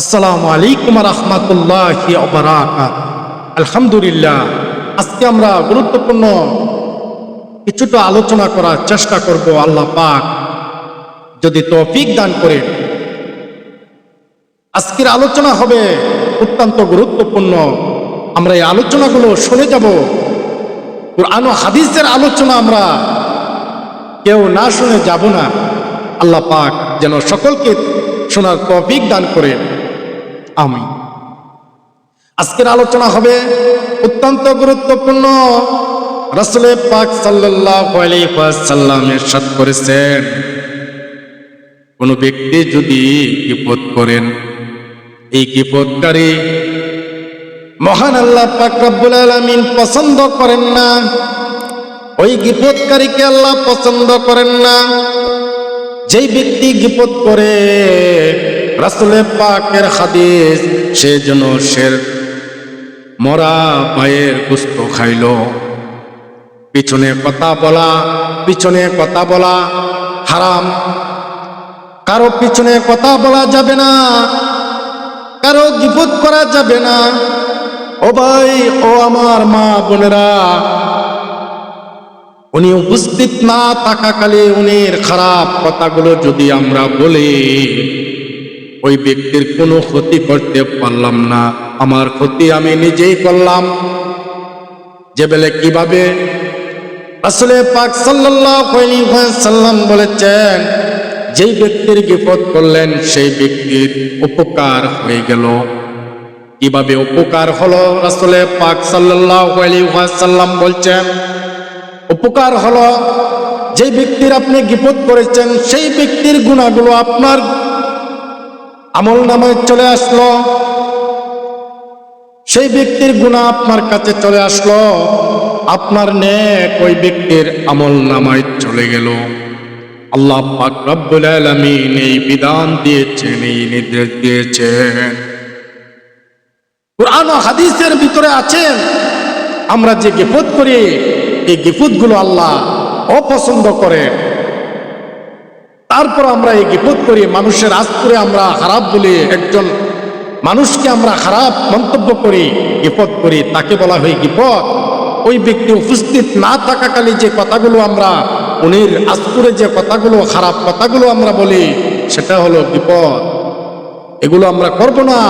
আসসালামু আলাইকুম রহমতুল্লাহ আলহামদুলিল্লাহ, আজকে আমরা গুরুত্বপূর্ণ কিছুটা আলোচনা করার চেষ্টা করব আল্লাহ পাক যদি তৌফিক দান করে। আজকের আলোচনা হবে অত্যন্ত গুরুত্বপূর্ণ। আমরা এই আলোচনাগুলো শুনে যাব। কোরআন হাদিসের আলোচনা আমরা কেউ না শুনে যাব না। আল্লাহ পাক যেন সকলকে শোনার তৌফিক দান করে আমি। আজকের আলোচনা হবে অত্যন্ত গুরুত্বপূর্ণ। রাসূলে পাক ওয়াসাল্লাম ইরশাদ করেছেন, কোন ব্যক্তি যদি বিপদ করেন, এই বিপদকারী মহান আল্লাহ পাক রব্বুল আলামিন পছন্দ করেন না, ওই বিপদকারীকে আল্লাহ পছন্দ করেন না। যেই ব্যক্তি বিপদ করে রাসুলে পাকের হাদিস, সে যেন সে মরা পায়ের গুস্ত খাইল। পিছনে কথা বলা, পিছনে কথা বলা হারাম। কারও পিছনে কথা বলা যাবে না, কারও বিপদ করা যাবে না। ও ভাই, ও আমার মা বোনেরা, উনি উপস্থিত না থাকাকালে উনির খারাপ কথাগুলো যদি আমরা বলি ওই ব্যক্তির কোনো ক্ষতি করতে পারলাম না। আমার ক্ষতি আমি নিজেই করলাম। যে বেলে কীভাবে? আসলে পাক ওয়াসাল্লাম বলেছেন, যেই ব্যক্তির বিপদ করলেন, সেই ব্যক্তির উপকার হয়ে গেল। কীভাবে উপকার হলো? রাসূলে পাক ওয়াসাল্লাম বলছেন, উপকার হলো যে ব্যক্তির আপনি গিপত করেছেন, সেই ব্যক্তির গুণাগুলো আপনার আমল নামায় চলে আসলো। সেই ব্যক্তির গুণা আপনার কাছে চলে আসলো। আপনার নেক ওই ব্যক্তির আমল নামায় চলে গেল। আল্লাহ পাক রব্বুল আলামিন এই বিধান দিয়েছেন, এই নির্দেশ দিয়েছেন। কোরআন ও হাদিসের ভিতরে আছেন। আমরা যে গিফত করি, এই গিফতগুলো আল্লাহ অপছন্দ করে তারপর আমরা এই গিফত করি, মানুষের আজ করে আমরা খারাপ বলি একজন মানুষকে আমরা খারাপ মন্তব্য করি, গিফত করি, তাকে বলা হয় গিফত। ওই ব্যক্তি উপস্থিত না থাকাকালে যে কথাগুলো আমরা, উনির আজকুরে যে কথাগুলো, খারাপ কথাগুলো আমরা বলি, সেটা হলো বিপদ এগুলো আমরা করব না।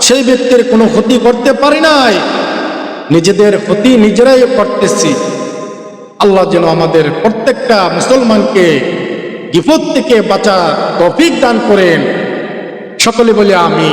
সেই ব্যক্তির কোনো ক্ষতি করতে পারি নাই। নিজেদের ক্ষতি নিজেরাই করতেছি। আল্লাহ যেন আমাদের প্রত্যেকটা মুসলমানকে বিপদ থেকে বাঁচার তফিক দান করেন। সকলে বলে আমি